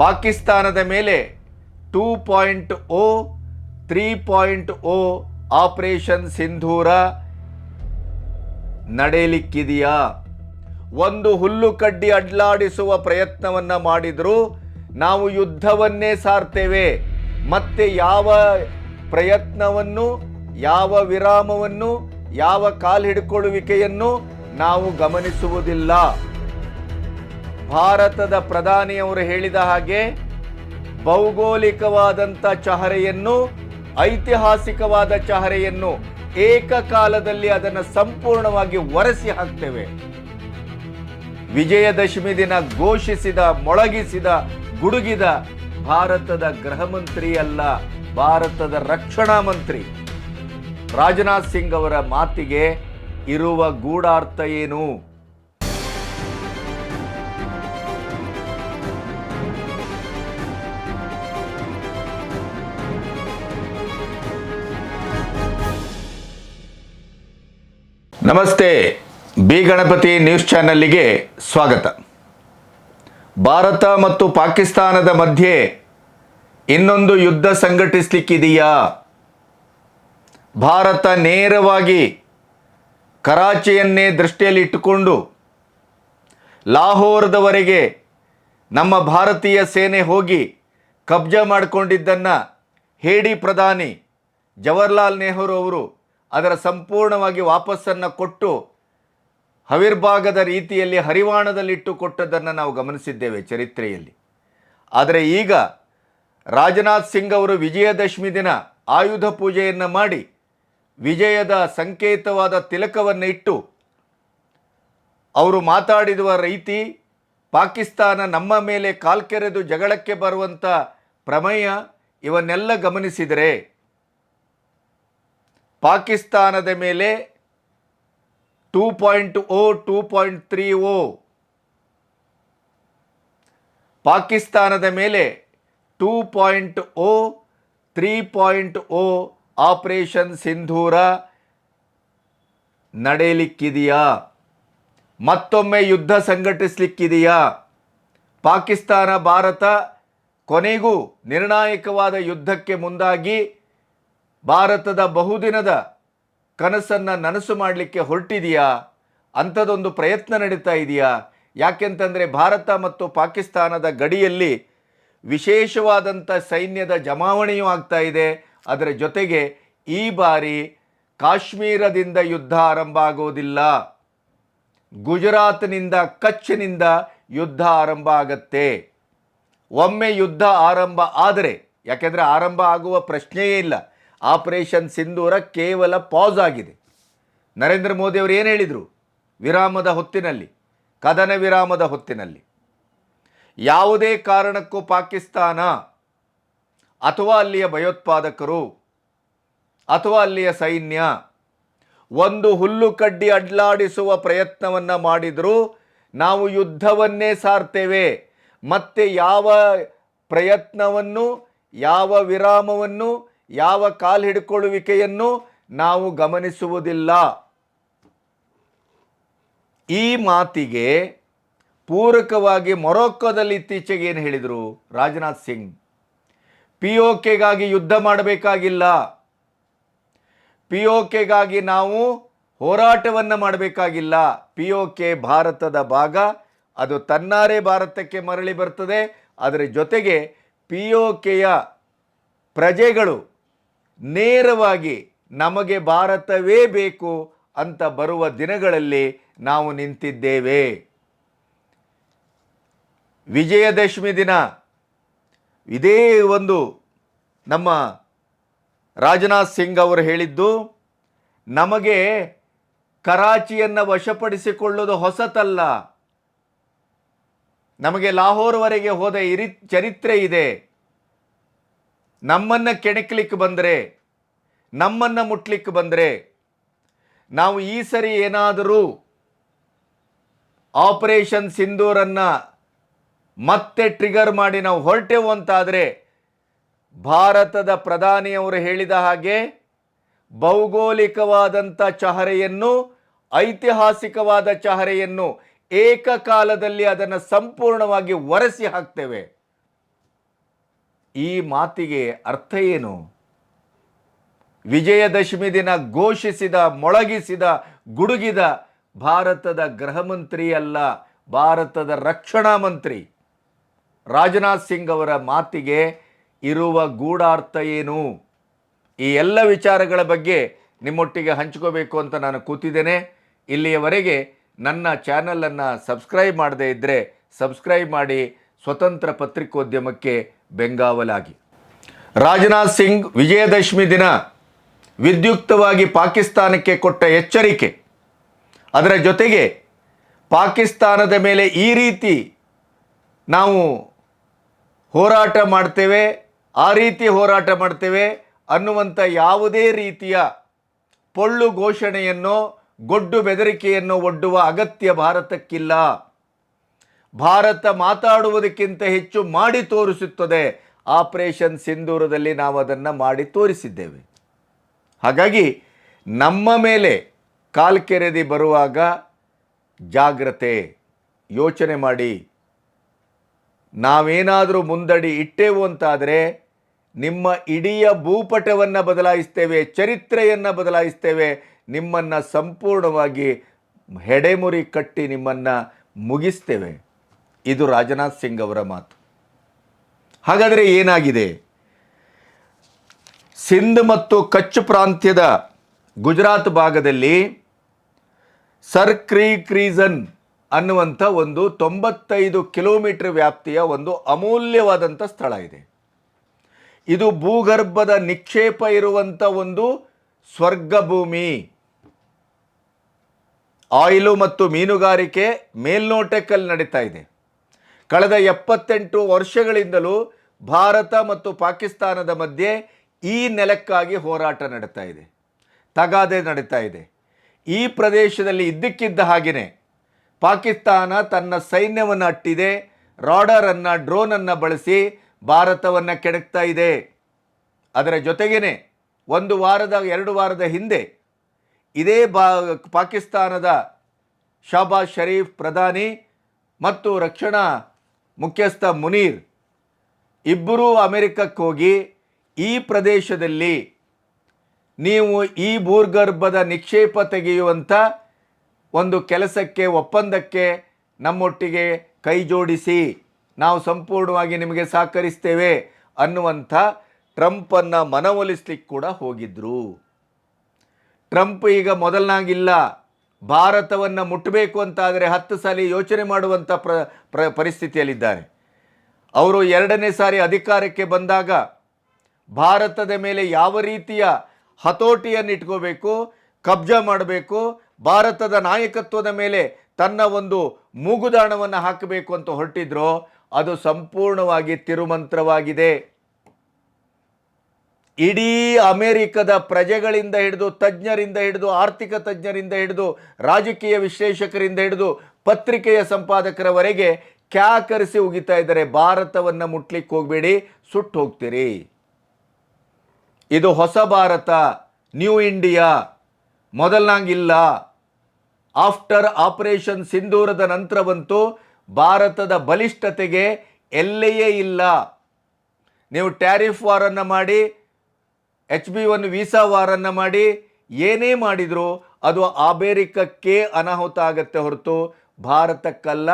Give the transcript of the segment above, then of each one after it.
ಪಾಕಿಸ್ತಾನದ ಮೇಲೆ two point O three point O operation Sindoor ನಡೆಯಲಿಕ್ಕಿದೆಯಾ? ಒಂದು ಹುಲ್ಲು ಕಡ್ಡಿ ಅಡ್ಲಾಡಿಸುವ ಪ್ರಯತ್ನವನ್ನು ಮಾಡಿದ್ರು. ನಾವು ಯುದ್ಧವನ್ನೇ ಸಾರ್ತೇವೆ. ಮತ್ತೆ ಯಾವ ಪ್ರಯತ್ನವನ್ನು, ಯಾವ ವಿರಾಮವನ್ನು, ಯಾವ ಕಾಲ್ ಹಿಡ್ಕೊಳ್ಳುವಿಕೆಯನ್ನು ನಾವು ಗಮನಿಸುವುದಿಲ್ಲ. ಭಾರತದ ಪ್ರಧಾನಿಯವರು ಹೇಳಿದ ಹಾಗೆ ಭೌಗೋಳಿಕವಾದಂಥ ಚಹರೆಯನ್ನು, ಐತಿಹಾಸಿಕವಾದ ಚಹರೆಯನ್ನು ಏಕಕಾಲದಲ್ಲಿ ಅದನ್ನು ಸಂಪೂರ್ಣವಾಗಿ ಒರೆಸಿ ಹಾಕ್ತೇವೆ. ವಿಜಯದಶಮಿ ದಿನ ಘೋಷಿಸಿದ, ಮೊಳಗಿಸಿದ, ಗುಡುಗಿದ ಭಾರತದ ಗೃಹ ಮಂತ್ರಿ ಅಲ್ಲ ಭಾರತದ ರಕ್ಷಣಾ ಮಂತ್ರಿ. ರಾಜನಾಥ್ ಸಿಂಗ್ ಅವರ ಮಾತಿಗೆ ಇರುವ ಗೂಢಾರ್ಥ ಏನು? ನಮಸ್ತೆ, ಬಿ ಗಣಪತಿ ನ್ಯೂಸ್ ಚಾನಲ್ಗೆ ಸ್ವಾಗತ. ಭಾರತ ಮತ್ತು ಪಾಕಿಸ್ತಾನದ ಮಧ್ಯೆ ಇನ್ನೊಂದು ಯುದ್ಧ ಸಂಘಟಿಸಲಿಕ್ಕಿದೆಯಾ? ಭಾರತ ನೇರವಾಗಿ ಕರಾಚಿಯನ್ನೇ ದೃಷ್ಟಿಯಲ್ಲಿ ಇಟ್ಟುಕೊಂಡು ಲಾಹೋರ್ದವರೆಗೆ ನಮ್ಮ ಭಾರತೀಯ ಸೇನೆ ಹೋಗಿ ಕಬ್ಜಾ ಮಾಡಿಕೊಂಡಿದ್ದನ್ನು ಹೇಡಿ ಪ್ರಧಾನಿ ಜವಹರ್ಲಾಲ್ ನೆಹರು ಅವರು ಅದರ ಸಂಪೂರ್ಣವಾಗಿ ವಾಪಸ್ಸನ್ನು ಕೊಟ್ಟು ಹವಿರ್ಭಾಗದ ರೀತಿಯಲ್ಲಿ ಹರಿವಾಣದಲ್ಲಿಟ್ಟು ಕೊಟ್ಟದ್ದನ್ನು ನಾವು ಗಮನಿಸಿದ್ದೇವೆ ಚರಿತ್ರೆಯಲ್ಲಿ. ಆದರೆ ಈಗ ರಾಜನಾಥ್ ಸಿಂಗ್ ಅವರು ವಿಜಯದಶಮಿ ದಿನ ಆಯುಧ ಪೂಜೆಯನ್ನು ಮಾಡಿ ವಿಜಯದ ಸಂಕೇತವಾದ ತಿಲಕವನ್ನು ಇಟ್ಟು ಅವರು ಮಾತಾಡಿರುವ ರೀತಿ ಪಾಕಿಸ್ತಾನ ನಮ್ಮ ಮೇಲೆ ಕಾಲ್ಕೆರೆದು ಜಗಳಕ್ಕೆ ಬರುವಂಥ ಪ್ರಮೇಯ ಇವನ್ನೆಲ್ಲ ಗಮನಿಸಿದರೆ ಪಾಕಿಸ್ತಾನದ ಮೇಲೆ two point O two point three O ಪಾಕಿಸ್ತಾನದ ಮೇಲೆ two point O three point O operation Sindoor ನಡೆಯಲಿಕ್ಕಿದೆಯಾ? ಮತ್ತೊಮ್ಮೆ ಯುದ್ಧ ಸಂಘಟಿಸಲಿಕ್ಕಿದೆಯಾ? ಪಾಕಿಸ್ತಾನ, ಭಾರತ ಕೊನೆಗೂ ನಿರ್ಣಾಯಕವಾದ ಯುದ್ಧಕ್ಕೆ ಮುಂದಾಗಿ ಭಾರತದ ಬಹುದಿನದ ಕನಸನ್ನು ನನಸು ಮಾಡಲಿಕ್ಕೆ ಹೊರಟಿದೆಯಾ? ಅಂಥದ್ದೊಂದು ಪ್ರಯತ್ನ ನಡೀತಾ ಇದೆಯಾ? ಯಾಕೆಂತಂದರೆ ಭಾರತ ಮತ್ತು ಪಾಕಿಸ್ತಾನದ ಗಡಿಯಲ್ಲಿ ವಿಶೇಷವಾದಂಥ ಸೈನ್ಯದ ಜಮಾವಣೆಯೂ ಆಗ್ತಾ ಇದೆ. ಅದರ ಜೊತೆಗೆ ಈ ಬಾರಿ ಕಾಶ್ಮೀರದಿಂದ ಯುದ್ಧ ಆರಂಭ ಆಗೋದಿಲ್ಲ. ಗುಜರಾತ್ನಿಂದ, ಕಚ್ನಿಂದ ಯುದ್ಧ ಆರಂಭ ಆಗತ್ತೆ. ಒಮ್ಮೆ ಯುದ್ಧ ಆರಂಭ ಆದರೆ, ಯಾಕೆಂದರೆ ಆರಂಭ ಆಗುವ ಪ್ರಶ್ನೆಯೇ ಇಲ್ಲ. ಆಪರೇಷನ್ ಸಿಂಧೂರ ಕೇವಲ ಪಾಸ್ ಆಗಿದೆ. ನರೇಂದ್ರ ಮೋದಿ ಅವರು ಏನು ಹೇಳಿದರು? ವಿರಾಮದ ಹೊತ್ತಿನಲ್ಲಿ, ಕದನ ವಿರಾಮದ ಹೊತ್ತಿನಲ್ಲಿ. ಯಾವುದೇ ಕಾರಣಕ್ಕೂ ಪಾಕಿಸ್ತಾನ ಅಥವಾ ಅಲ್ಲಿಯ ಭಯೋತ್ಪಾದಕರು ಅಥವಾ ಅಲ್ಲಿಯ ಸೈನ್ಯ ಒಂದು ಹುಲ್ಲು ಕಡ್ಡಿ ಅಡ್ಲಾಡಿಸುವ ಪ್ರಯತ್ನವನ್ನು ಮಾಡಿದರೂ. ನಾವು ಯುದ್ಧವನ್ನೇ ಸಾರ್ತೇವೆ. ಮತ್ತೆ ಯಾವ ಪ್ರಯತ್ನವನ್ನು, ಯಾವ ವಿರಾಮವನ್ನು ಯಾವ ಕಾಲ್ ಹಿಡ್ಕೊಳ್ಳುವಿಕೆಯನ್ನು ನಾವು ಗಮನಿಸುವುದಿಲ್ಲ. ಈ ಮಾತಿಗೆ ಪೂರಕವಾಗಿ ಮೊರೊಕ್ಕೋದಲ್ಲಿ ಇತ್ತೀಚೆಗೆ ಏನು ಹೇಳಿದರು? ರಾಜನಾಥ್ ಸಿಂಗ್. ಪಿ ಒ ಕೆಗಾಗಿ ಯುದ್ಧ ಮಾಡಬೇಕಾಗಿಲ್ಲ. ಪಿ ಒ ಕೆಗಾಗಿ ನಾವು ಹೋರಾಟವನ್ನು ಮಾಡಬೇಕಾಗಿಲ್ಲ. ಪಿ ಒ ಕೆ ಭಾರತದ ಭಾಗ, ಅದು ತನ್ನಾರೆ ಭಾರತಕ್ಕೆ ಮರಳಿ ಬರ್ತದೆ. ಅದರ ಜೊತೆಗೆ ಪಿ ಒ ಕೆಯ ಪ್ರಜೆಗಳು ನೇರವಾಗಿ ನಮಗೆ ಭಾರತವೇ ಬೇಕು ಅಂತ ಬರುವ ದಿನಗಳಲ್ಲಿ ನಾವು ನಿಂತಿದ್ದೇವೆ. ವಿಜಯದಶಮಿ ದಿನ. ಇದೇ ಒಂದು ನಮ್ಮ ರಾಜನಾಥ್ ಸಿಂಗ್ ಅವರು ಹೇಳಿದ್ದು, ನಮಗೆ ಕರಾಚಿಯನ್ನು ವಶಪಡಿಸಿಕೊಳ್ಳೋದು ಹೊಸತಲ್ಲ. ನಮಗೆ ಲಾಹೋರ್ವರೆಗೆ ಹೋದ ಇರಿ, ಚರಿತ್ರೆ ಇದೆ. ನಮ್ಮನ್ನು ಕೆಣಕ್ಲಿಕ್ಕೆ ಬಂದರೆ, ನಮ್ಮನ್ನು ಮುಟ್ಲಿಕ್ಕೆ ಬಂದರೆ, ನಾವು ಈ ಸರಿ ಏನಾದರೂ ಆಪರೇಷನ್ ಸಿಂಧೂರನ್ನು ಮತ್ತೆ ಟ್ರಿಗರ್ ಮಾಡಿ ನಾವು ಹೊರಟೆವು ಅಂತಾದರೆ, ಭಾರತದ ಪ್ರಧಾನಿಯವರು ಹೇಳಿದ ಹಾಗೆ ಭೌಗೋಳಿಕವಾದಂಥ ಚಹರೆಯನ್ನು, ಐತಿಹಾಸಿಕವಾದ ಚಹರೆಯನ್ನು ಏಕಕಾಲದಲ್ಲಿ ಅದನ್ನು ಸಂಪೂರ್ಣವಾಗಿ ಒರೆಸಿ ಹಾಕ್ತೇವೆ. ಈ ಮಾತಿಗೆ ಅರ್ಥ ಏನು? ವಿಜಯದಶಮಿ ದಿನ ಘೋಷಿಸಿದ, ಮೊಳಗಿಸಿದ, ಗುಡುಗಿದ ಭಾರತದ ಗೃಹ ಅಲ್ಲ ಭಾರತದ ರಕ್ಷಣಾ ಮಂತ್ರಿ. ರಾಜನಾಥ್ ಸಿಂಗ್ ಅವರ ಮಾತಿಗೆ ಇರುವ ಗೂಢಾರ್ಥ ಏನು? ಈ ಎಲ್ಲ ವಿಚಾರಗಳ ಬಗ್ಗೆ ನಿಮ್ಮೊಟ್ಟಿಗೆ ಹಂಚ್ಕೋಬೇಕು ಅಂತ ನಾನು ಕೂತಿದ್ದೇನೆ. ಇಲ್ಲಿಯವರೆಗೆ ನನ್ನ ಚಾನಲನ್ನು ಸಬ್ಸ್ಕ್ರೈಬ್ ಮಾಡದೇ ಇದ್ದರೆ ಸಬ್ಸ್ಕ್ರೈಬ್ ಮಾಡಿ, ಸ್ವತಂತ್ರ ಪತ್ರಿಕೋದ್ಯಮಕ್ಕೆ ಬೆಂಗಾವಲಾಗಿ. ರಾಜನಾಥ್ ಸಿಂಗ್ ವಿಜಯದಶಮಿ ದಿನ ವಿದ್ಯುಕ್ತವಾಗಿ ಪಾಕಿಸ್ತಾನಕ್ಕೆ ಕೊಟ್ಟ ಎಚ್ಚರಿಕೆ. ಅದರ ಜೊತೆಗೆ ಪಾಕಿಸ್ತಾನದ ಮೇಲೆ ಈ ರೀತಿ ನಾವು ಹೋರಾಟ ಮಾಡ್ತೇವೆ, ಆ ರೀತಿ ಹೋರಾಟ ಮಾಡ್ತೇವೆ ಅನ್ನುವಂಥ ಯಾವುದೇ ರೀತಿಯ ಪೊಳ್ಳು ಘೋಷಣೆಯನ್ನು, ಗೊಡ್ಡು ಬೆದರಿಕೆಯನ್ನು ಒಡ್ಡುವ ಅಗತ್ಯ ಭಾರತಕ್ಕಿಲ್ಲ. ಭಾರತ ಮಾತಾಡುವುದಕ್ಕಿಂತ ಹೆಚ್ಚು ಮಾಡಿ ತೋರಿಸುತ್ತದೆ. ಆಪರೇಷನ್ ಸಿಂಧೂರದಲ್ಲಿ ನಾವು ಅದನ್ನು ಮಾಡಿ ತೋರಿಸಿದ್ದೇವೆ. ಹಾಗಾಗಿ ನಮ್ಮ ಮೇಲೆ ಕಾಲ್ಕೆರೆದಿ ಬರುವಾಗ ಜಾಗ್ರತೆ, ಯೋಚನೆ ಮಾಡಿ. ನಾವೇನಾದರೂ ಮುಂದಡಿ ಇಟ್ಟೇವು ಅಂತಾದರೆ ನಿಮ್ಮ ಇಡೀ ಭೂಪಟವನ್ನು ಬದಲಾಯಿಸ್ತೇವೆ, ಚರಿತ್ರೆಯನ್ನು ಬದಲಾಯಿಸ್ತೇವೆ, ನಿಮ್ಮನ್ನು ಸಂಪೂರ್ಣವಾಗಿ ಹೆಡೆಮುರಿ ಕಟ್ಟಿ ನಿಮ್ಮನ್ನು ಮುಗಿಸ್ತೇವೆ. ಇದು ರಾಜನಾಥ್ ಸಿಂಗ್ ಅವರ ಮಾತು. ಹಾಗಾದರೆ ಏನಾಗಿದೆ? ಸಿಂಧ್ ಮತ್ತು ಕಚ್ ಪ್ರಾಂತ್ಯದ ಗುಜರಾತ್ ಭಾಗದಲ್ಲಿ ಸರ್ ಕ್ರೀ ರೀಸನ್ ಅನ್ನುವಂಥ ಒಂದು ತೊಂಬತ್ತೈದು ಕಿಲೋಮೀಟರ್ ವ್ಯಾಪ್ತಿಯ ಒಂದು ಅಮೂಲ್ಯವಾದಂಥ ಸ್ಥಳ ಇದೆ. ಇದು ಭೂಗರ್ಭದ ನಿಕ್ಷೇಪ ಇರುವಂಥ ಒಂದು ಸ್ವರ್ಗ ಭೂಮಿ ಆಯಿಲು ಮತ್ತು ಮೀನುಗಾರಿಕೆ ಮೇಲ್ನೋಟಕ್ಕಲ್ಲಿ ನಡೀತಾ ಇದೆ. ಕಳೆದ ಎಪ್ಪತ್ತೆಂಟು ವರ್ಷಗಳಿಂದಲೂ ಭಾರತ ಮತ್ತು ಪಾಕಿಸ್ತಾನದ ಮಧ್ಯೆ ಈ ನೆಲಕ್ಕಾಗಿ ಹೋರಾಟ ನಡೀತಾ ಇದೆ, ತಗಾದೆ ನಡೀತಾ ಇದೆ. ಈ ಪ್ರದೇಶದಲ್ಲಿ ಇದ್ದಕ್ಕಿದ್ದ ಹಾಗೆಯೇ ಪಾಕಿಸ್ತಾನ ತನ್ನ ಸೈನ್ಯವನ್ನು ಅಟ್ಟಿದೆ, ರಾಡರನ್ನು, ಡ್ರೋನನ್ನು ಬಳಸಿ ಭಾರತವನ್ನು ಕೆಡಕ್ತಾ ಇದೆ. ಅದರ ಜೊತೆಗೇನೆ ಒಂದು ವಾರದ, ಎರಡು ವಾರದ ಹಿಂದೆ ಇದೇ ಬಾ, ಪಾಕಿಸ್ತಾನದ ಶಾಬಾಜ್ ಶರೀಫ್ ಪ್ರಧಾನಿ ಮತ್ತು ರಕ್ಷಣಾ ಮುಖ್ಯಸ್ಥ ಮುನೀರ್. ಇಬ್ಬರೂ ಅಮೆರಿಕಕ್ಕೆ ಹೋಗಿ ಈ ಪ್ರದೇಶದಲ್ಲಿ ನೀವು ಈ ಭೂರ್ಗರ್ಭದ ನಿಕ್ಷೇಪ ತೆಗೆಯುವಂಥ ಒಂದು ಕೆಲಸಕ್ಕೆ, ಒಪ್ಪಂದಕ್ಕೆ ನಮ್ಮೊಟ್ಟಿಗೆ ಕೈ ಜೋಡಿಸಿ. ನಾವು ಸಂಪೂರ್ಣವಾಗಿ ನಿಮಗೆ ಸಹಕರಿಸ್ತೇವೆ ಅನ್ನುವಂಥ ಟ್ರಂಪನ್ನು ಮನವೊಲಿಸ್ಲಿಕ್ಕೆ ಕೂಡ ಹೋಗಿದ್ರು. ಟ್ರಂಪ್ ಈಗ ಮೊದಲನಾಗಿಲ್ಲ. ಭಾರತವನ್ನು ಮುಟ್ಟಬೇಕು ಅಂತಾದರೆ ಹತ್ತು ಸಾರಿ ಯೋಚನೆ ಮಾಡುವಂಥ ಪ್ರ ಪ್ರ, ಪರಿಸ್ಥಿತಿಯಲ್ಲಿದ್ದಾರೆ. ಅವರು ಎರಡನೇ ಸಾರಿ ಅಧಿಕಾರಕ್ಕೆ ಬಂದಾಗ ಭಾರತದ ಮೇಲೆ ಯಾವ ರೀತಿಯ ಹತೋಟಿಯನ್ನು ಇಟ್ಕೋಬೇಕು ಕಬ್ಜಾ ಮಾಡಬೇಕು, ಭಾರತದ ನಾಯಕತ್ವದ ಮೇಲೆ ತನ್ನ ಒಂದು ಮೂಗುದಾಣವನ್ನು ಹಾಕಬೇಕು ಅಂತ ಹೊರಟಿದ್ರೋ ಅದು ಸಂಪೂರ್ಣವಾಗಿ ತಿರುಮಂತ್ರವಾಗಿದೆ. ಇಡೀ ಅಮೆರಿಕದ ಪ್ರಜೆಗಳಿಂದ ಹಿಡಿದು, ತಜ್ಞರಿಂದ ಹಿಡಿದು, ಆರ್ಥಿಕ ತಜ್ಞರಿಂದ ಹಿಡಿದು, ರಾಜಕೀಯ ವಿಶ್ಲೇಷಕರಿಂದ ಹಿಡಿದು, ಪತ್ರಿಕೆಯ ಸಂಪಾದಕರವರೆಗೆ ಕ್ಯಾಕರಿಸಿ ಉಗಿತಾ ಇದ್ದಾರೆ. ಭಾರತವನ್ನು ಮುಟ್ಲಿಕ್ಕೆ ಹೋಗಬೇಡಿ, ಸುಟ್ಟು ಹೋಗ್ತೀರಿ. ಇದು ಹೊಸ ಭಾರತ, ನ್ಯೂ ಇಂಡಿಯಾ. ಮೊದಲನಾಗಿಲ್ಲ ಆಫ್ಟರ್ ಆಪರೇಷನ್ ಸಿಂಧೂರದ ನಂತರವಂತೂ ಭಾರತದ ಬಲಿಷ್ಠತೆಗೆ ಎಲ್ಲೆಯೇ ಇಲ್ಲ. ನೀವು ಟ್ಯಾರಿಫ್ ವಾರನ್ನು ಮಾಡಿ ಎಚ್ ಬಿ ಒನ್ ವೀಸಾ ವಾರನ್ನು ಮಾಡಿ ಏನೇ ಮಾಡಿದರೂ ಅದು ಅಮೇರಿಕಕ್ಕೆ ಅನಾಹುತ ಆಗತ್ತೆ ಹೊರತು ಭಾರತಕ್ಕಲ್ಲ,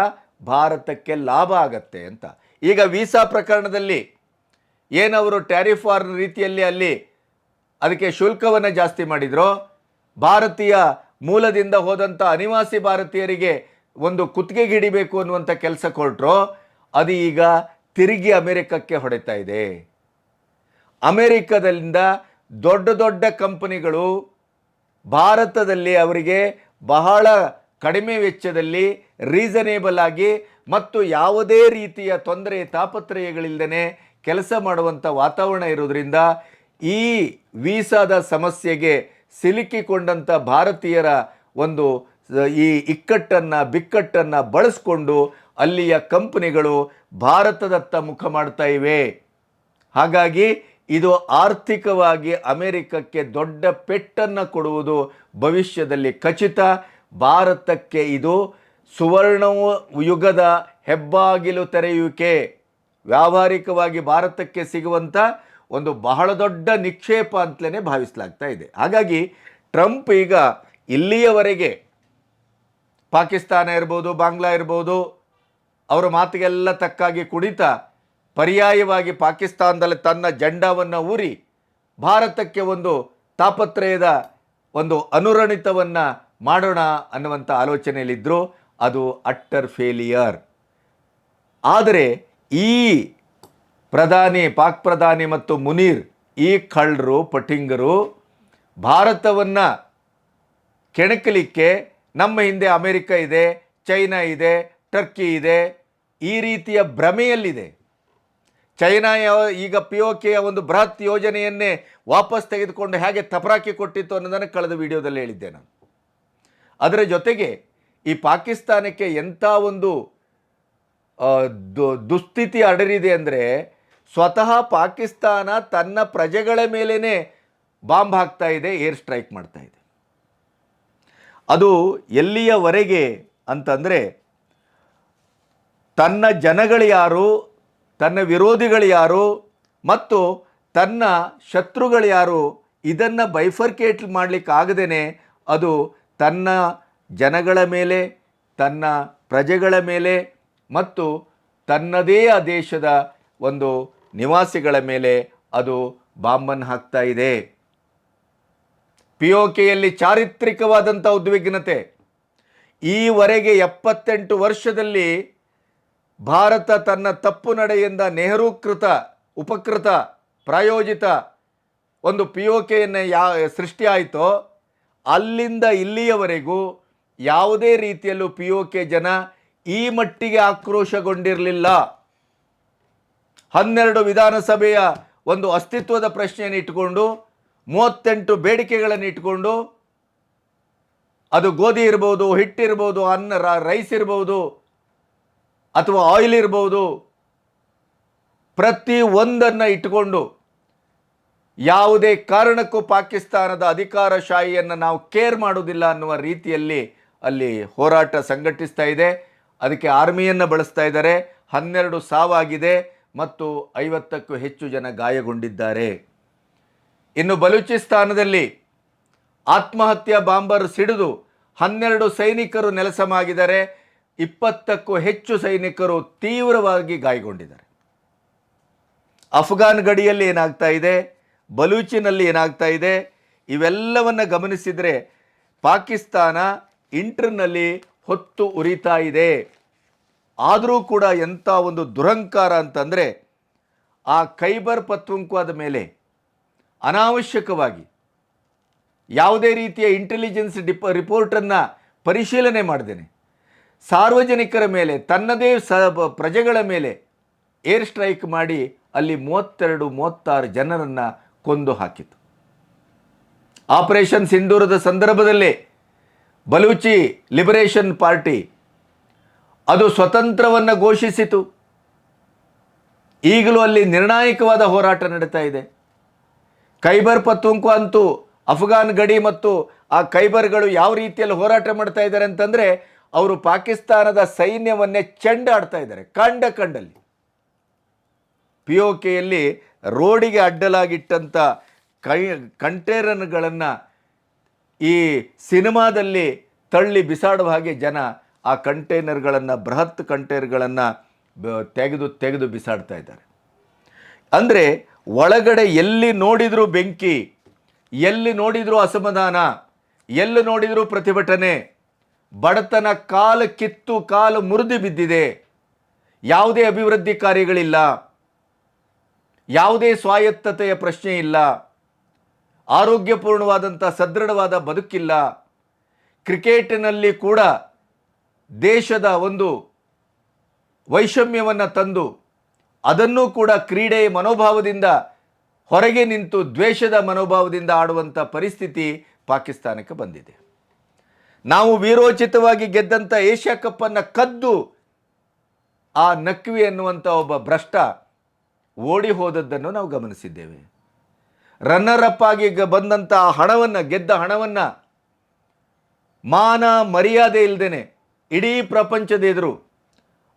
ಭಾರತಕ್ಕೆ ಲಾಭ ಆಗತ್ತೆ ಅಂತ. ಈಗ ವೀಸಾ ಪ್ರಕರಣದಲ್ಲಿ ಏನವರು ಟ್ಯಾರಿಫ್ ವಾರ್ ರೀತಿಯಲ್ಲಿ ಅಲ್ಲಿ ಅದಕ್ಕೆ ಶುಲ್ಕವನ್ನು ಜಾಸ್ತಿ ಮಾಡಿದ್ರು, ಭಾರತೀಯ ಮೂಲದಿಂದ ಹೋದಂಥ ಅನಿವಾಸಿ ಭಾರತೀಯರಿಗೆ ಒಂದು ಕುತ್ತಿಗೆಗೆ ಹಿಡಿಬೇಕು ಅನ್ನುವಂಥ ಕೆಲಸ ಕೊಟ್ಟರು ಅದು ಈಗ ತಿರುಗಿ ಅಮೆರಿಕಕ್ಕೆ ಹೊಡೆತಾ ಇದೆ. ಅಮೆರಿಕದಿಂದ ದೊಡ್ಡ ದೊಡ್ಡ ಕಂಪನಿಗಳು ಭಾರತದಲ್ಲಿ ಅವರಿಗೆ ಬಹಳ ಕಡಿಮೆ ವೆಚ್ಚದಲ್ಲಿ ರೀಸನೇಬಲ್ ಆಗಿ ಮತ್ತು ಯಾವುದೇ ರೀತಿಯ ತೊಂದರೆ ತಾಪತ್ರಯಗಳಿಲ್ಲದೇ ಕೆಲಸ ಮಾಡುವಂಥ ವಾತಾವರಣ ಇರೋದರಿಂದ ಈ ವೀಸಾದ ಸಮಸ್ಯೆಗೆ ಸಿಲುಕಿಕೊಂಡಂಥ ಭಾರತೀಯರ ಒಂದು ಈ ಇಕ್ಕಟ್ಟನ್ನು, ಬಿಕ್ಕಟ್ಟನ್ನು ಬಳಸ್ಕೊಂಡು ಅಲ್ಲಿಯ ಕಂಪನಿಗಳು ಭಾರತದತ್ತ ಮುಖ ಮಾಡ್ತಾ ಇವೆ. ಹಾಗಾಗಿ ಇದು ಆರ್ಥಿಕವಾಗಿ ಅಮೆರಿಕಕ್ಕೆ ದೊಡ್ಡ ಪೆಟ್ಟನ್ನು ಕೊಡುವುದು ಭವಿಷ್ಯದಲ್ಲಿ ಖಚಿತ. ಭಾರತಕ್ಕೆ ಇದು ಸುವರ್ಣ ಯುಗದ ಹೆಬ್ಬಾಗಿಲು ತೆರೆಯುವಿಕೆ. ವ್ಯಾವಹಾರಿಕವಾಗಿ ಭಾರತಕ್ಕೆ ಸಿಗುವಂಥ ಒಂದು ಬಹಳ ದೊಡ್ಡ ನಿಕ್ಷೇಪ ಅಂತಲೇ ಭಾವಿಸಲಾಗ್ತಾ ಇದೆ. ಹಾಗಾಗಿ ಟ್ರಂಪ್ ಈಗ ಇಲ್ಲಿಯವರೆಗೆ ಪಾಕಿಸ್ತಾನ ಇರ್ಬೋದು, ಬಾಂಗ್ಲಾ ಇರ್ಬೋದು, ಅವರ ಮಾತಿಗೆಲ್ಲ ತಕ್ಕಾಗಿ ಕುಡಿತ ಪರ್ಯಾಯವಾಗಿ ಪಾಕಿಸ್ತಾನದಲ್ಲಿ ತನ್ನ ಜಂಡವನ್ನು ಊರಿ ಭಾರತಕ್ಕೆ ಒಂದು ತಾಪತ್ರಯದ ಒಂದು ಅನುರಣಿತವನ್ನು ಮಾಡೋಣ ಅನ್ನುವಂಥ ಆಲೋಚನೆಯಲ್ಲಿದ್ದರು ಅದು ಅಟ್ಟರ್ ಫೇಲಿಯರ್. ಆದರೆ ಈ ಪ್ರಧಾನಿ, ಪಾಕ್ ಪ್ರಧಾನಿ ಮತ್ತು ಮುನೀರ್, ಈ ಕಳ್ಳರು ಪಟಿಂಗರು ಭಾರತವನ್ನು ಕೆಣಕಲಿಕ್ಕೆ ನಮ್ಮ ಹಿಂದೆ ಅಮೆರಿಕ ಇದೆ, ಚೈನಾ ಇದೆ, ಟರ್ಕಿ ಇದೆ, ಈ ರೀತಿಯ ಭ್ರಮೆಯಲ್ಲಿದೆ. ಚೈನಾ ಈಗ ಪಿ ಒ ಕೆಯ ಒಂದು ಬೃಹತ್ ಯೋಜನೆಯನ್ನೇ ವಾಪಸ್ ತೆಗೆದುಕೊಂಡು ಹೇಗೆ ತಪರಾಕಿ ಕೊಟ್ಟಿತ್ತು ಅನ್ನೋದನ್ನು ಕಳೆದ ವಿಡಿಯೋದಲ್ಲಿ ಹೇಳಿದ್ದೆ ನಾನು. ಅದರ ಜೊತೆಗೆ ಈ ಪಾಕಿಸ್ತಾನಕ್ಕೆ ಎಂಥ ಒಂದು ದುಸ್ಥಿತಿ ಅಡರಿದೆ ಅಂದರೆ ಸ್ವತಃ ಪಾಕಿಸ್ತಾನ ತನ್ನ ಪ್ರಜೆಗಳ ಮೇಲೇ ಬಾಂಬ್ ಹಾಕ್ತಾ ಇದೆ, ಏರ್ ಸ್ಟ್ರೈಕ್ ಮಾಡ್ತಾ ಇದೆ. ಅದು ಎಲ್ಲಿಯವರೆಗೆ ಅಂತಂದರೆ ತನ್ನ ಜನಗಳು ಯಾರು ತನ್ನ ವಿರೋಧಿಗಳು ಯಾರು ಮತ್ತು ತನ್ನ ಶತ್ರುಗಳು ಯಾರು, ಇದನ್ನು ಬೈಫರ್ಕೇಟ್ ಮಾಡಲಿಕ್ಕಾಗದೇ ಅದು ತನ್ನ ಜನಗಳ ಮೇಲೆ, ತನ್ನ ಪ್ರಜೆಗಳ ಮೇಲೆ ಮತ್ತು ತನ್ನದೇ ಆ ದೇಶದ ಒಂದು ನಿವಾಸಿಗಳ ಮೇಲೆ ಅದು ಬಾಂಬನ್ನು ಹಾಕ್ತಾ ಇದೆ. ಪಿ ಒ ಕೆಯಲ್ಲಿ ಚಾರಿತ್ರಿಕವಾದಂಥ ಉದ್ವಿಗ್ನತೆ. ಈವರೆಗೆ ಎಪ್ಪತ್ತೆಂಟು ವರ್ಷದಲ್ಲಿ ಭಾರತ ತನ್ನ ತಪ್ಪು ನಡೆಯಿಂದ ನೆಹರೂಕೃತ, ಉಪಕೃತ, ಪ್ರಾಯೋಜಿತ ಒಂದು ಪಿ ಒ ಕೆಯನ್ನು ಯಾ, ಸೃಷ್ಟಿಯಾಯಿತೋ, ಅಲ್ಲಿಂದ ಇಲ್ಲಿಯವರೆಗೂ ಯಾವುದೇ ರೀತಿಯಲ್ಲೂ ಪಿ ಒ ಕೆ ಜನ ಈ ಮಟ್ಟಿಗೆ ಆಕ್ರೋಶಗೊಂಡಿರಲಿಲ್ಲ. ಹನ್ನೆರಡು ವಿಧಾನಸಭೆಯ ಒಂದು ಅಸ್ತಿತ್ವದ ಪ್ರಶ್ನೆಯನ್ನು ಇಟ್ಟುಕೊಂಡು, ಮೂವತ್ತೆಂಟು ಬೇಡಿಕೆಗಳನ್ನು ಇಟ್ಟುಕೊಂಡು, ಅದು ಗೋಧಿ ಇರ್ಬೋದು ಹಿಟ್ಟಿರ್ಬೋದು ಅನ್ನ ರೈಸ್ ಇರ್ಬೋದು ಅಥವಾ ಆಯಿಲ್ ಇರ್ಬೋದು. ಪ್ರತಿ ಒಂದನ್ನು ಇಟ್ಟುಕೊಂಡು ಯಾವುದೇ ಕಾರಣಕ್ಕೂ ಪಾಕಿಸ್ತಾನದ ಅಧಿಕಾರಶಾಹಿಯನ್ನು ನಾವು ಕೇರ್ ಮಾಡೋದಿಲ್ಲ ಅನ್ನುವ ರೀತಿಯಲ್ಲಿ ಅಲ್ಲಿ ಹೋರಾಟ ಸಂಘಟಿಸ್ತಾ ಇದೆ. ಅದಕ್ಕೆ ಆರ್ಮಿಯನ್ನು ಬಳಸ್ತಾ ಇದ್ದಾರೆ. ಹನ್ನೆರಡು ಸಾವಾಗಿದೆ ಮತ್ತು ಐವತ್ತಕ್ಕೂ ಹೆಚ್ಚು ಜನ ಗಾಯಗೊಂಡಿದ್ದಾರೆ. ಇನ್ನು ಬಲೂಚಿಸ್ತಾನದಲ್ಲಿ ಆತ್ಮಹತ್ಯಾ ಬಾಂಬರ್ ಸಿಡಿದು ಹನ್ನೆರಡು ಸೈನಿಕರು ನೆಲಸಮಾಗಿದ್ದಾರೆ. ಇಪ್ಪತ್ತಕ್ಕೂ ಹೆಚ್ಚು ಸೈನಿಕರು ತೀವ್ರವಾಗಿ ಗಾಯಗೊಂಡಿದ್ದಾರೆ. ಅಫ್ಘಾನ್ ಗಡಿಯಲ್ಲಿ ಏನಾಗ್ತಾ ಇದೆ? ಬಲೂಚಿನಲ್ಲಿ ಏನಾಗ್ತಾ ಇದೆ? ಇವೆಲ್ಲವನ್ನು ಗಮನಿಸಿದರೆ ಪಾಕಿಸ್ತಾನ ಇಂಟರ್ನಲ್ಲಿ ಹೊತ್ತು ಉರಿತಾ ಇದೆ. ಆದರೂ ಕೂಡ ಎಂಥ ಒಂದು ದುರಂಕಾರ ಅಂತಂದರೆ ಆ ಖೈಬರ್ ಪತ್ವಂಕ್ವಾದ ಮೇಲೆ ಅನಾವಶ್ಯಕವಾಗಿ ಯಾವುದೇ ರೀತಿಯ ಇಂಟೆಲಿಜೆನ್ಸ್ ಡಿಪ ರಿಪೋರ್ಟನ್ನು ಪರಿಶೀಲನೆ ಮಾಡ್ದೇನೆ. ಸಾರ್ವಜನಿಕರ ಮೇಲೆ, ತನ್ನದೇ ಸ ಪ್ರಜೆಗಳ ಮೇಲೆ ಏರ್ ಸ್ಟ್ರೈಕ್ ಮಾಡಿ ಅಲ್ಲಿ ಮೂವತ್ತೆರಡು, ಮೂವತ್ತಾರು ಜನರನ್ನು ಕೊಂದು ಹಾಕಿತು ಆಪರೇಷನ್ ಸಿಂಧೂರದ ಸಂದರ್ಭದಲ್ಲೇ ಬಲೂಚಿ ಲಿಬರೇಷನ್ ಪಾರ್ಟಿ ಅದು ಸ್ವತಂತ್ರವನ್ನು ಘೋಷಿಸಿತು. ಈಗಲೂ ಅಲ್ಲಿ ನಿರ್ಣಾಯಕವಾದ ಹೋರಾಟ ನಡೀತಾ ಇದೆ. ಖೈಬರ್ ಪತ್ತುಂಕು ಅಂತೂ ಅಫ್ಘಾನ್ ಗಡಿ ಮತ್ತು ಆ ಖೈಬರ್ಗಳು ಯಾವ ರೀತಿಯಲ್ಲಿ ಹೋರಾಟ ಮಾಡ್ತಾ ಇದ್ದಾರೆ ಅಂತಂದರೆ ಅವರು ಪಾಕಿಸ್ತಾನದ ಸೈನ್ಯವನ್ನೇ ಚೆಂಡಾಡ್ತಾ ಇದ್ದಾರೆ, ಕಂಡ ಕಂಡಲ್ಲಿ. ಪಿ ಒ ಕೆಯಲ್ಲಿ ರೋಡಿಗೆ ಅಡ್ಡಲಾಗಿಟ್ಟಂಥ ಕೈ, ಕಂಟೇನರ್ಗಳನ್ನು ಈ ಸಿನಿಮಾದಲ್ಲಿ ತಳ್ಳಿ ಬಿಸಾಡುವ ಹಾಗೆ ಜನ ಆ ಕಂಟೈನರ್ಗಳನ್ನು, ಬೃಹತ್ ಕಂಟೈನರ್ಗಳನ್ನು ತೆಗೆದು ತೆಗೆದು ಬಿಸಾಡ್ತಾ ಇದ್ದಾರೆ. ಅಂದರೆ ಒಳಗಡೆ ಎಲ್ಲಿ ನೋಡಿದರೂ ಬೆಂಕಿ, ಎಲ್ಲಿ ನೋಡಿದರೂ ಅಸಮಾಧಾನ, ಎಲ್ಲಿ ನೋಡಿದರೂ ಪ್ರತಿಭಟನೆ ಬಡತನ ಕಾಲು ಕಿತ್ತು ಕಾಲು ಮುರಿದು ಬಿದ್ದಿದೆ. ಯಾವುದೇ ಅಭಿವೃದ್ಧಿ ಕಾರ್ಯಗಳಿಲ್ಲ. ಯಾವುದೇ ಸ್ವಾಯತ್ತತೆಯ ಪ್ರಶ್ನೆ ಇಲ್ಲ. ಆರೋಗ್ಯಪೂರ್ಣವಾದಂಥ ಸದೃಢವಾದ ಬದುಕಿಲ್ಲ. ಕ್ರಿಕೆಟಿನಲ್ಲಿ ಕೂಡ ದೇಶದ ಒಂದು ವೈಷಮ್ಯವನ್ನು ತಂದು ಅದನ್ನು ಕೂಡ ಕ್ರೀಡೆಯ ಮನೋಭಾವದಿಂದ ಹೊರಗೆ ನಿಂತು ದ್ವೇಷದ ಮನೋಭಾವದಿಂದ ಆಡುವಂಥ ಪರಿಸ್ಥಿತಿ ಪಾಕಿಸ್ತಾನಕ್ಕೆ ಬಂದಿದೆ. ನಾವು ವೀರೋಚಿತವಾಗಿ ಗೆದ್ದಂಥ ಏಷ್ಯಾ ಕಪ್ಪನ್ನು ಕದ್ದು ಆ ನಕ್ವಿ ಎನ್ನುವಂಥ ಒಬ್ಬ ಭ್ರಷ್ಟ ಓಡಿ ಹೋದದ್ದನ್ನು ನಾವು ಗಮನಿಸಿದ್ದೇವೆ. ರನ್ನರ್ ಅಪ್ ಆಗಿ ಬಂದಂಥ ಹಣವನ್ನು, ಗೆದ್ದ ಹಣವನ್ನು ಮಾನ ಮರ್ಯಾದೆ ಇಲ್ಲದೇನೆ ಇಡೀ ಪ್ರಪಂಚದ ಎದುರು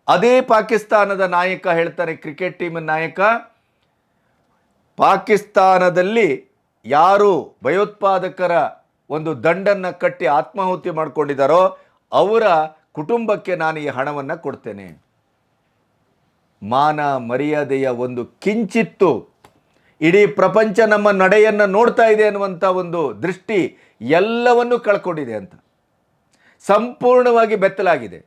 ಅದೇ ಪಾಕಿಸ್ತಾನದ ನಾಯಕ ಹೇಳ್ತಾರೆ ಕ್ರಿಕೆಟ್ ಟೀಮ್ ನಾಯಕ. ಪಾಕಿಸ್ತಾನದಲ್ಲಿ ಯಾರು ಭಯೋತ್ಪಾದಕರ ಒಂದು ದಂಡನ್ನು ಕಟ್ಟಿ ಆತ್ಮಾಹುತಿ ಮಾಡಿಕೊಂಡಿದ್ದಾರೋ ಅವರ ಕುಟುಂಬಕ್ಕೆ ನಾನು ಈ ಹಣವನ್ನು ಕೊಡ್ತೇನೆ. ಮಾನ ಮರ್ಯಾದೆಯ ಒಂದು ಕಿಂಚಿತ್ತು ಇಡೀ ಪ್ರಪಂಚ ನಮ್ಮ ನಡೆಯನ್ನು ನೋಡ್ತಾ ಇದೆ ಅನ್ನುವಂಥ ಒಂದು ದೃಷ್ಟಿ ಎಲ್ಲವನ್ನೂ ಕಳ್ಕೊಂಡಿದೆ ಅಂತ. ಸಂಪೂರ್ಣವಾಗಿ ಬೆತ್ತಲಾಗಿದೆ.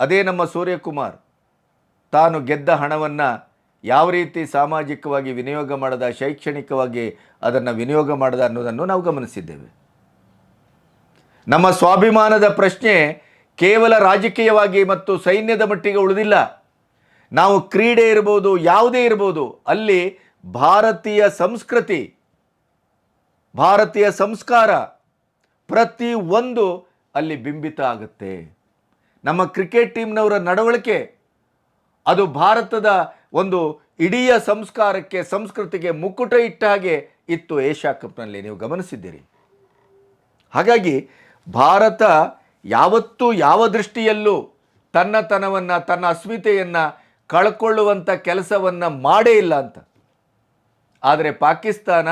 ಅದೇ ನಮ್ಮ ಸೂರ್ಯಕುಮಾರ್ ತಾನು ಗೆದ್ದ ಹಣವನ್ನು ಯಾವ ರೀತಿ ಸಾಮಾಜಿಕವಾಗಿ ವಿನಿಯೋಗ ಮಾಡದ, ಶೈಕ್ಷಣಿಕವಾಗಿ ಅದನ್ನು ವಿನಿಯೋಗ ಮಾಡದ ಅನ್ನೋದನ್ನು ನಾವು ಗಮನಿಸಿದ್ದೇವೆ. ನಮ್ಮ ಸ್ವಾಭಿಮಾನದ ಪ್ರಶ್ನೆ ಕೇವಲ ರಾಜಕೀಯವಾಗಿ ಮತ್ತು ಸೈನ್ಯದ ಮಟ್ಟಿಗೆ ಉಳಿದಿಲ್ಲ. ನಾವು ಕ್ರೀಡೆ ಇರ್ಬೋದು, ಯಾವುದೇ ಇರ್ಬೋದು, ಅಲ್ಲಿ ಭಾರತೀಯ ಸಂಸ್ಕೃತಿ, ಭಾರತೀಯ ಸಂಸ್ಕಾರ ಪ್ರತಿ ಒಂದು ಅಲ್ಲಿ ಬಿಂಬಿತ ಆಗುತ್ತೆ. ನಮ್ಮ ಕ್ರಿಕೆಟ್ ಟೀಮ್ನವರ ನಡವಳಿಕೆ, ಅದು ಭಾರತದ ಒಂದು ಇಡೀ ಸಂಸ್ಕಾರಕ್ಕೆ, ಸಂಸ್ಕೃತಿಗೆ ಮುಕುಟ ಇಟ್ಟ ಹಾಗೆ ಇತ್ತು ಏಷ್ಯಾ ಕಪ್ನಲ್ಲಿ. ನೀವು ಗಮನಿಸಿದ್ದೀರಿ. ಹಾಗಾಗಿ ಭಾರತ ಯಾವತ್ತೂ ಯಾವ ದೃಷ್ಟಿಯಲ್ಲೂ ತನ್ನತನವನ್ನು ತನ್ನ ಅಸ್ಮಿತೆಯನ್ನು ಕಳ್ಕೊಳ್ಳುವಂಥ ಕೆಲಸವನ್ನು ಮಾಡೇ ಇಲ್ಲ ಅಂತ. ಆದರೆ ಪಾಕಿಸ್ತಾನ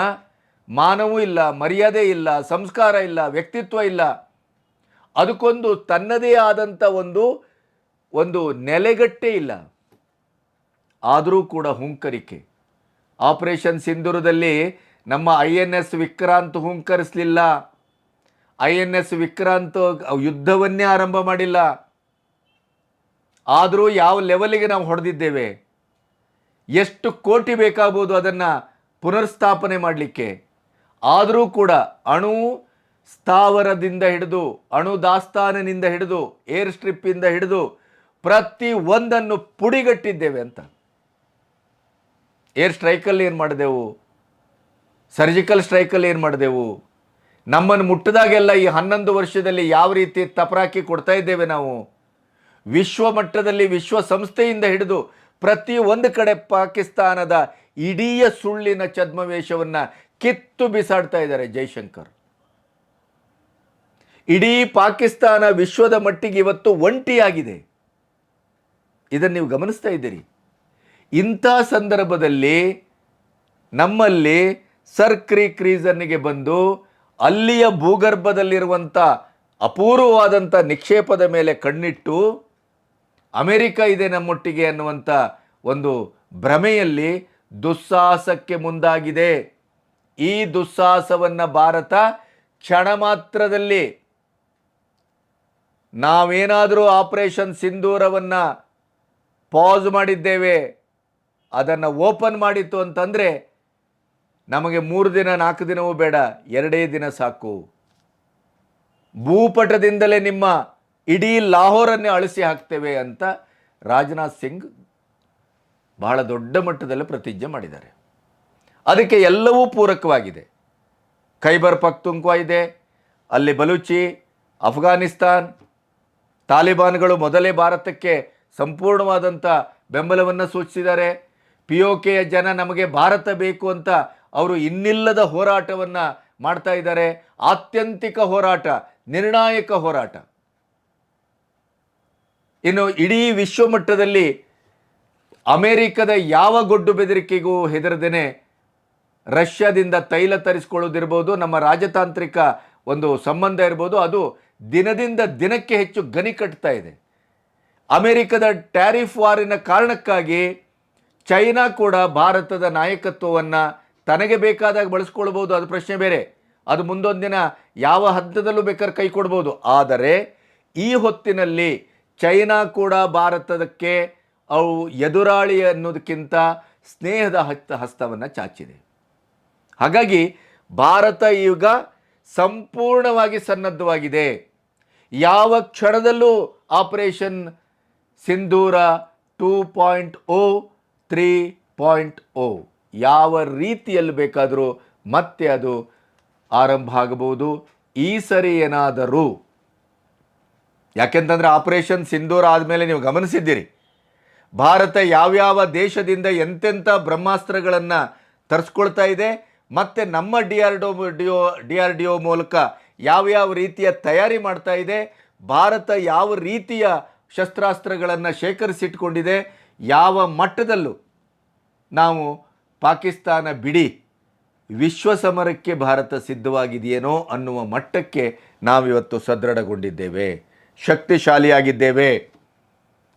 ಮಾನವೂ ಇಲ್ಲ, ಮರ್ಯಾದೆ ಇಲ್ಲ, ಸಂಸ್ಕಾರ ಇಲ್ಲ, ವ್ಯಕ್ತಿತ್ವ ಇಲ್ಲ. ಅದಕ್ಕೊಂದು ತನ್ನದೇ ಆದಂಥ ಒಂದು ಒಂದು ನೆಲೆಗಟ್ಟೆ ಇಲ್ಲ. ಆದರೂ ಕೂಡ ಹುಂಕರಿಕೆ. ಆಪರೇಷನ್ ಸಿಂಧೂರದಲ್ಲಿ ನಮ್ಮ ಐ ಎನ್ ಎಸ್ ವಿಕ್ರಾಂತ್ ಹುಂಕರಿಸಲಿಲ್ಲ. ಐ ಎನ್ ಎಸ್ ವಿಕ್ರಾಂತ್ ಯುದ್ಧವನ್ನೇ ಆರಂಭ ಮಾಡಿಲ್ಲ. ಆದರೂ ಯಾವ ಲೆವೆಲಿಗೆ ನಾವು ಹೊಡೆದಿದ್ದೇವೆ? ಎಷ್ಟು ಕೋಟಿ ಬೇಕಾಗ್ಬೋದು ಅದನ್ನು ಪುನರ್ಸ್ಥಾಪನೆ ಮಾಡಲಿಕ್ಕೆ? ಆದರೂ ಕೂಡ ಅಣು ಸ್ಥಾವರದಿಂದ ಹಿಡಿದು, ಅಣು ದಾಸ್ತಾನಿನಿಂದ ಹಿಡಿದು, ಏರ್ ಸ್ಟ್ರಿಪ್ಪಿಂದ ಹಿಡಿದು ಪ್ರತಿ ಒಂದನ್ನು ಪುಡಿಗಟ್ಟಿದ್ದೇವೆ ಅಂತ. ಏರ್ ಸ್ಟ್ರೈಕಲ್ಲಿ ಏನು ಮಾಡಿದೆವು? ಸರ್ಜಿಕಲ್ ಸ್ಟ್ರೈಕಲ್ಲಿ ಏನು ಮಾಡಿದೆವು? ನಮ್ಮನ್ನು ಮುಟ್ಟಿದಾಗೆಲ್ಲ ಈ ಹನ್ನೊಂದು ವರ್ಷದಲ್ಲಿ ಯಾವ ರೀತಿ ತಪರಾಕಿ ಕೊಡ್ತಾ ಇದ್ದೇವೆ ನಾವು? ವಿಶ್ವ ಮಟ್ಟದಲ್ಲಿ ವಿಶ್ವಸಂಸ್ಥೆಯಿಂದ ಹಿಡಿದು ಪ್ರತಿ ಒಂದು ಕಡೆ ಪಾಕಿಸ್ತಾನದ ಇಡೀ ಸುಳ್ಳಿನ ಛದ್ಮವೇಷವನ್ನು ಕಿತ್ತು ಬಿಸಾಡ್ತಾ ಇದ್ದಾರೆ ಜೈಶಂಕರ್. ಇಡೀ ಪಾಕಿಸ್ತಾನ ವಿಶ್ವದ ಮಟ್ಟಿಗೆ ಇವತ್ತು ಒಂಟಿಯಾಗಿದೆ. ಇದನ್ನು ನೀವು ಗಮನಿಸ್ತಾ ಇದ್ದೀರಿ. ಇಂಥ ಸಂದರ್ಭದಲ್ಲಿ ನಮ್ಮಲ್ಲಿ ಸರ್ಕ್ರಿ ರೀಸನ್ನಿಗೆ ಬಂದು ಅಲ್ಲಿಯ ಭೂಗರ್ಭದಲ್ಲಿರುವಂಥ ಅಪೂರ್ವವಾದಂಥ ನಿಕ್ಷೇಪದ ಮೇಲೆ ಕಣ್ಣಿಟ್ಟು ಅಮೆರಿಕ ಇದೆ ನಮ್ಮೊಟ್ಟಿಗೆ ಅನ್ನುವಂಥ ಒಂದು ಭ್ರಮೆಯಲ್ಲಿ ದುಸ್ಸಾಹಸಕ್ಕೆ ಮುಂದಾಗಿದೆ. ಈ ದುಸ್ಸಾಹಸವನ್ನು ಭಾರತ ಕ್ಷಣ ಮಾತ್ರದಲ್ಲಿ ನಾವೇನಾದರೂ ಆಪರೇಷನ್ ಸಿಂಧೂರವನ್ನು ಪಾಸ್ ಮಾಡಿದ್ದೇವೆ. ಅದನ್ನು ಓಪನ್ ಮಾಡಿತ್ತು ಅಂತಂದರೆ ನಮಗೆ ಮೂರು ದಿನ, ನಾಲ್ಕು ದಿನವೂ ಬೇಡ, ಎರಡೇ ದಿನ ಸಾಕು. ಭೂಪಟದಿಂದಲೇ ನಿಮ್ಮ ಇಡೀ ಲಾಹೋರನ್ನೇ ಅಳಿಸಿ ಹಾಕ್ತೇವೆ ಅಂತ ರಾಜನಾಥ್ ಸಿಂಗ್ ಬಹಳ ದೊಡ್ಡ ಮಟ್ಟದಲ್ಲಿ ಪ್ರತಿಜ್ಞೆ ಮಾಡಿದ್ದಾರೆ. ಅದಕ್ಕೆ ಎಲ್ಲವೂ ಪೂರಕವಾಗಿದೆ. ಖೈಬರ್ ಪಖ್ತುಂಕ್ವಾ ಇದೆ, ಅಲ್ಲಿ ಬಲೂಚಿ, ಅಫ್ಘಾನಿಸ್ತಾನ್, ತಾಲಿಬಾನ್ಗಳು ಮೊದಲೇ ಭಾರತಕ್ಕೆ ಸಂಪೂರ್ಣವಾದಂಥ ಬೆಂಬಲವನ್ನು ಸೂಚಿಸಿದ್ದಾರೆ. ಪಿ ಒ ಕೆಯ ಜನ ನಮಗೆ ಭಾರತ ಬೇಕು ಅಂತ ಅವರು ಇನ್ನಿಲ್ಲದ ಹೋರಾಟವನ್ನು ಮಾಡ್ತಾ ಇದ್ದಾರೆ. ಆತ್ಯಂತಿಕ ಹೋರಾಟ, ನಿರ್ಣಾಯಕ ಹೋರಾಟ. ಇನ್ನು ಇಡೀ ವಿಶ್ವಮಟ್ಟದಲ್ಲಿ ಅಮೆರಿಕದ ಯಾವ ಗೊಡ್ಡು ಬೆದರಿಕೆಗೂ ಹೆದರದೇನೆ ರಷ್ಯಾದಿಂದ ತೈಲ ತರಿಸ್ಕೊಳ್ಳೋದಿರ್ಬೋದು ನಮ್ಮ ರಾಜತಾಂತ್ರಿಕ ಒಂದು ಸಂಬಂಧ ಇರ್ಬೋದು, ಅದು ದಿನದಿಂದ ದಿನಕ್ಕೆ ಹೆಚ್ಚು ಗನಿ ಕಟ್ತಾ ಇದೆ. ಅಮೆರಿಕದ ಟ್ಯಾರಿಫ್ ವಾರಿನ ಕಾರಣಕ್ಕಾಗಿ ಚೈನಾ ಕೂಡ ಭಾರತದ ನಾಯಕತ್ವವನ್ನು ತನಗೆ ಬೇಕಾದಾಗ ಬಳಸ್ಕೊಳ್ಬೋದು ಅದು ಪ್ರಶ್ನೆ ಬೇರೆ. ಅದು ಮುಂದೊಂದು ದಿನ ಯಾವ ಹಂತದಲ್ಲೂ ಬೇಕಾದ್ರೆ ಕೈ ಕೊಡ್ಬೋದು. ಆದರೆ ಈ ಹೊತ್ತಿನಲ್ಲಿ ಚೈನಾ ಕೂಡ ಭಾರತದಕ್ಕೆ ಅವು ಎದುರಾಳಿ ಅನ್ನೋದಕ್ಕಿಂತ ಸ್ನೇಹದ ಹಸ್ತ ಹಸ್ತವನ್ನು ಚಾಚಿದೆ. ಹಾಗಾಗಿ ಭಾರತ ಈಗ ಸಂಪೂರ್ಣವಾಗಿ ಸನ್ನದ್ಧವಾಗಿದೆ. ಯಾವ ಕ್ಷಣದಲ್ಲೂ operation Sindoor two point O three point O ಯಾವ ರೀತಿಯಲ್ಲಿ ಬೇಕಾದರೂ ಮತ್ತೆ ಅದು ಆರಂಭ ಆಗಬಹುದು. ಈ ಸರಿ ಏನಾದರೂ, ಯಾಕೆಂತಂದರೆ ಆಪರೇಷನ್ ಸಿಂಧೂರ್ ಆದಮೇಲೆ ನೀವು ಗಮನಿಸಿದ್ದೀರಿ. ಭಾರತ ಯಾವ್ಯಾವ ದೇಶದಿಂದ ಎಂತೆಂಥ ಬ್ರಹ್ಮಾಸ್ತ್ರಗಳನ್ನು ತರಿಸ್ಕೊಳ್ತಾ ಇದೆ, ಮತ್ತು ನಮ್ಮ D R D O D O D R D O ಮೂಲಕ ಯಾವ್ಯಾವ ರೀತಿಯ ತಯಾರಿ ಮಾಡ್ತಾ ಇದೆ, ಭಾರತ ಯಾವ ರೀತಿಯ ಶಸ್ತ್ರಾಸ್ತ್ರಗಳನ್ನು ಶೇಖರಿಸಿಟ್ಕೊಂಡಿದೆ, ಯಾವ ಮಟ್ಟದಲ್ಲೂ ನಾವು ಪಾಕಿಸ್ತಾನ ಬಿಡಿ, ವಿಶ್ವ ಸಮರಕ್ಕೆ ಭಾರತ ಸಿದ್ಧವಾಗಿದೆಯೇನೋ ಅನ್ನುವ ಮಟ್ಟಕ್ಕೆ ನಾವಿವತ್ತು ಸದೃಢಗೊಂಡಿದ್ದೇವೆ, ಶಕ್ತಿಶಾಲಿಯಾಗಿದ್ದೇವೆ.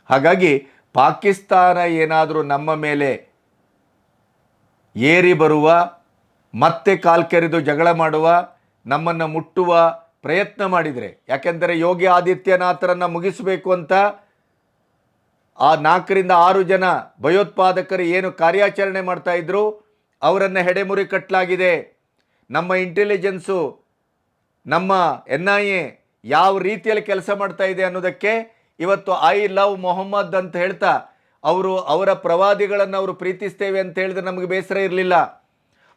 ಹಾಗಾಗಿ ಪಾಕಿಸ್ತಾನ ಏನಾದರೂ ನಮ್ಮ ಮೇಲೆ ಏರಿ ಬರುವ, ಮತ್ತೆ ಕಾಲ್ಕೆರೆದು ಜಗಳ ಮಾಡುವ, ನಮ್ಮನ್ನು ಮುಟ್ಟುವ ಪ್ರಯತ್ನ ಮಾಡಿದರೆ, ಯಾಕೆಂದರೆ ಯೋಗಿ ಆದಿತ್ಯನಾಥರನ್ನು ಮುಗಿಸಬೇಕು ಅಂತ ಆ ನಾಲ್ಕರಿಂದ ಆರು ಜನ ಭಯೋತ್ಪಾದಕರು ಏನು ಕಾರ್ಯಾಚರಣೆ ಮಾಡ್ತಾ ಇದ್ರು, ಅವರನ್ನು ಹೆಡೆಮುರಿ ಕಟ್ಟಲಾಗಿದೆ ನಮ್ಮ ಇಂಟೆಲಿಜೆನ್ಸು ನಮ್ಮ ಎನ್ ಐ ಎ ಯಾವ ರೀತಿಯಲ್ಲಿ ಕೆಲಸ ಮಾಡ್ತಾ ಇದೆ ಅನ್ನೋದಕ್ಕೆ ಇವತ್ತು ಐ ಲವ್ ಮೊಹಮ್ಮದ್ ಅಂತ ಹೇಳ್ತಾ, ಅವರು ಅವರ ಪ್ರವಾದಿಗಳನ್ನು ಅವರು ಪ್ರೀತಿಸ್ತೇವೆ ಅಂತ ಹೇಳಿದ್ರೆ ನಮಗೆ ಬೇಸರ ಇರಲಿಲ್ಲ.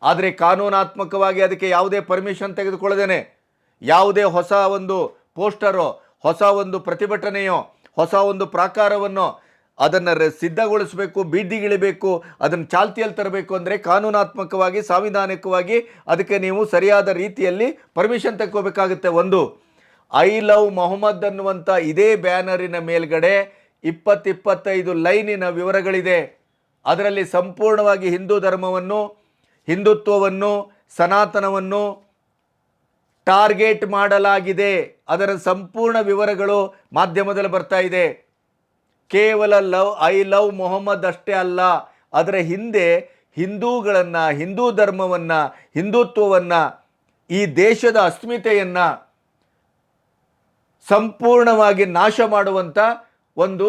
ಆದರೆ ಕಾನೂನಾತ್ಮಕವಾಗಿ ಅದಕ್ಕೆ ಯಾವುದೇ ಪರ್ಮಿಷನ್ ತೆಗೆದುಕೊಳ್ಳದೇನೆ. ಯಾವುದೇ ಹೊಸ ಒಂದು ಪೋಸ್ಟರೋ ಹೊಸ ಒಂದು ಪ್ರತಿಭಟನೆಯೋ, ಹೊಸ ಒಂದು ಪ್ರಾಕಾರವನ್ನು ಅದನ್ನು ಸಿದ್ಧಗೊಳಿಸಬೇಕು ಬೀದಿಗಿಳಿಬೇಕು ಅದನ್ನು ಚಾಲ್ತಿಯಲ್ಲಿ ತರಬೇಕು ಅಂದರೆ ಕಾನೂನಾತ್ಮಕವಾಗಿ, ಸಾಂವಿಧಾನಿಕವಾಗಿ ಅದಕ್ಕೆ ನೀವು ಸರಿಯಾದ ರೀತಿಯಲ್ಲಿ ಪರ್ಮಿಷನ್ ತಗೋಬೇಕಾಗುತ್ತೆ ಒಂದು, ಐ ಲವ್ ಮೊಹಮ್ಮದ್ ಅನ್ನುವಂಥ ಇದೇ ಬ್ಯಾನರಿನ ಮೇಲ್ಗಡೆ ಇಪ್ಪತ್ತಿಪ್ಪತ್ತೈದು ಲೈನಿನ ವಿವರಗಳಿದೆ. ಅದರಲ್ಲಿ ಸಂಪೂರ್ಣವಾಗಿ ಹಿಂದೂ ಧರ್ಮವನ್ನು, ಹಿಂದುತ್ವವನ್ನು, ಸನಾತನವನ್ನು ಟಾರ್ಗೆಟ್ ಮಾಡಲಾಗಿದೆ. ಅದರ ಸಂಪೂರ್ಣ ವಿವರಗಳು ಮಾಧ್ಯಮದಲ್ಲಿ ಬರ್ತಾ ಇದೆ. ಕೇವಲ ಲವ್, ಐ ಲವ್ ಮೊಹಮ್ಮದ್ ಅಷ್ಟೇ ಅಲ್ಲ. ಅದರ ಹಿಂದೆ ಹಿಂದೂಗಳನ್ನು, ಹಿಂದೂ ಧರ್ಮವನ್ನು, ಹಿಂದುತ್ವವನ್ನು, ಈ ದೇಶದ ಅಸ್ಮಿತೆಯನ್ನು ಸಂಪೂರ್ಣವಾಗಿ ನಾಶ ಮಾಡುವಂಥ ಒಂದು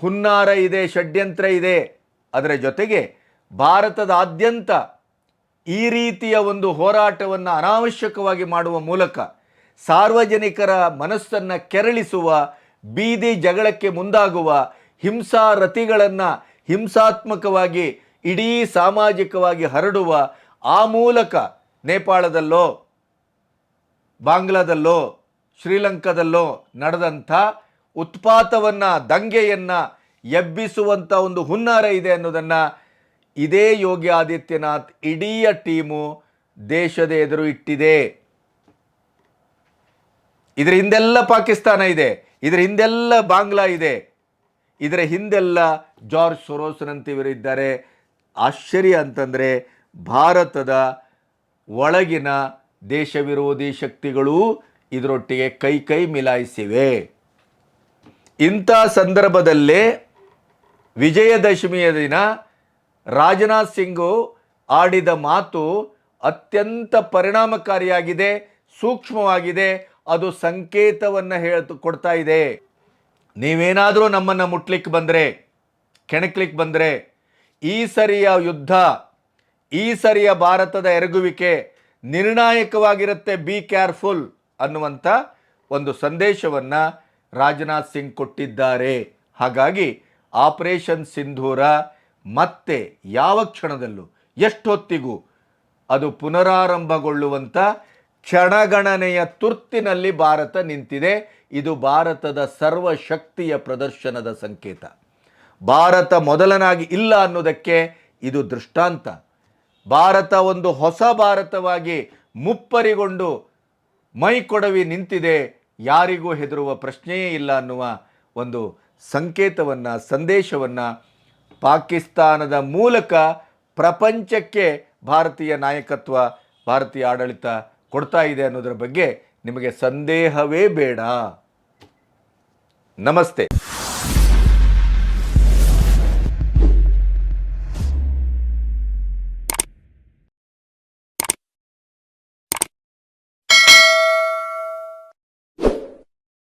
ಹುನ್ನಾರ ಇದೆ, ಷಡ್ಯಂತ್ರ ಇದೆ. ಅದರ ಜೊತೆಗೆ ಭಾರತದಾದ್ಯಂತ ಈ ರೀತಿಯ ಒಂದು ಹೋರಾಟವನ್ನು ಅನಾವಶ್ಯಕವಾಗಿ ಮಾಡುವ ಮೂಲಕ ಸಾರ್ವಜನಿಕರ ಮನಸ್ಸನ್ನು ಕೆರಳಿಸುವ ಬೀದಿ ಜಗಳಕ್ಕೆ ಮುಂದಾಗುವ ಹಿಂಸಾ ರತಿಗಳನ್ನು ಹಿಂಸಾತ್ಮಕವಾಗಿ, ಇಡೀ ಸಾಮಾಜಿಕವಾಗಿ ಹರಡುವ ಆ ಮೂಲಕ ನೇಪಾಳದಲ್ಲೋ, ಬಾಂಗ್ಲಾದಲ್ಲೋ, ಶ್ರೀಲಂಕಾದಲ್ಲೋ ನಡೆದಂಥ ಉತ್ಪಾತವನ್ನು, ದಂಗೆಯನ್ನು ಎಬ್ಬಿಸುವಂಥ ಒಂದು ಹುನ್ನಾರ ಇದೆ ಅನ್ನೋದನ್ನು ಇದೇ ಯೋಗಿ ಆದಿತ್ಯನಾಥ್ ಇಡೀ ಟೀಮು ದೇಶದ ಎದುರು ಇಟ್ಟಿದೆ. ಇದರ ಹಿಂದೆಲ್ಲ ಪಾಕಿಸ್ತಾನ ಇದೆ. ಇದರ ಹಿಂದೆಲ್ಲ ಬಾಂಗ್ಲಾ ಇದೆ. ಇದರ ಹಿಂದೆಲ್ಲ ಜಾರ್ಜ್ ಸೊರೋಸ್ನಂತಿವರಿದ್ದಾರೆ ಆಶ್ಚರ್ಯ ಅಂತಂದರೆ ಭಾರತದ ಒಳಗಿನ ದೇಶ ವಿರೋಧಿ ಶಕ್ತಿಗಳು ಇದರೊಟ್ಟಿಗೆ ಕೈ ಕೈ ಮಿಲಾಯಿಸಿವೆ. ಇಂಥ ಸಂದರ್ಭದಲ್ಲೇ ವಿಜಯದಶಮಿಯ ದಿನ ರಾಜನಾಥ್ ಸಿಂಗು ಆಡಿದ ಮಾತು ಅತ್ಯಂತ ಪರಿಣಾಮಕಾರಿಯಾಗಿದೆ, ಸೂಕ್ಷ್ಮವಾಗಿದೆ. ಅದು ಸಂಕೇತವನ್ನು ಹೇಳ್ತು, ಕೊಡ್ತಾ ಇದೆ. ನೀವೇನಾದರೂ ನಮ್ಮನ್ನು ಮುಟ್ಲಿಕ್ಕೆ ಬಂದರೆ ಕೆಣಕ್ಲಿಕ್ಕೆ ಬಂದರೆ, ಈ ಸರಿಯ ಯುದ್ಧ, ಈ ಸರಿಯ ಭಾರತದ ಎರಗುವಿಕೆ ನಿರ್ಣಾಯಕವಾಗಿರುತ್ತೆ, ಬಿ ಕೇರ್ಫುಲ್ ಅನ್ನುವಂಥ ಒಂದು ಸಂದೇಶವನ್ನು ರಾಜನಾಥ್ ಸಿಂಗ್ ಕೊಟ್ಟಿದ್ದಾರೆ. ಹಾಗಾಗಿ ಆಪರೇಷನ್ ಸಿಂಧೂರ ಮತ್ತೆ ಯಾವ ಕ್ಷಣದಲ್ಲೂ, ಎಷ್ಟೊತ್ತಿಗೂ ಅದು ಪುನರಾರಂಭಗೊಳ್ಳುವಂಥ ಕ್ಷಣಗಣನೆಯ ತುರ್ತಿನಲ್ಲಿ ಭಾರತ ನಿಂತಿದೆ. ಇದು ಭಾರತದ ಸರ್ವಶಕ್ತಿಯ ಪ್ರದರ್ಶನದ ಸಂಕೇತ. ಭಾರತ ಮೊದಲನಾಗಿ ಇಲ್ಲ ಅನ್ನೋದಕ್ಕೆ ಇದು ದೃಷ್ಟಾಂತ. ಭಾರತ ಒಂದು ಹೊಸ ಭಾರತವಾಗಿ ಮುಪ್ಪರಿಗೊಂಡು ಮೈ ಕೊಡವಿ ನಿಂತಿದೆ. ಯಾರಿಗೂ ಹೆದರುವ ಪ್ರಶ್ನೆಯೇ ಇಲ್ಲ ಅನ್ನುವ ಒಂದು ಸಂಕೇತವನ್ನು, ಸಂದೇಶವನ್ನು ಪಾಕಿಸ್ತಾನದ ಮೂಲಕ ಪ್ರಪಂಚಕ್ಕೆ ಭಾರತೀಯ ನಾಯಕತ್ವ, ಭಾರತೀಯ ಆಡಳಿತ ಕೊಡ್ತಾ ಇದೆ ಅನ್ನೋದರ ಬಗ್ಗೆ ನಿಮಗೆ ಸಂದೇಹವೇ ಬೇಡ. ನಮಸ್ತೆ.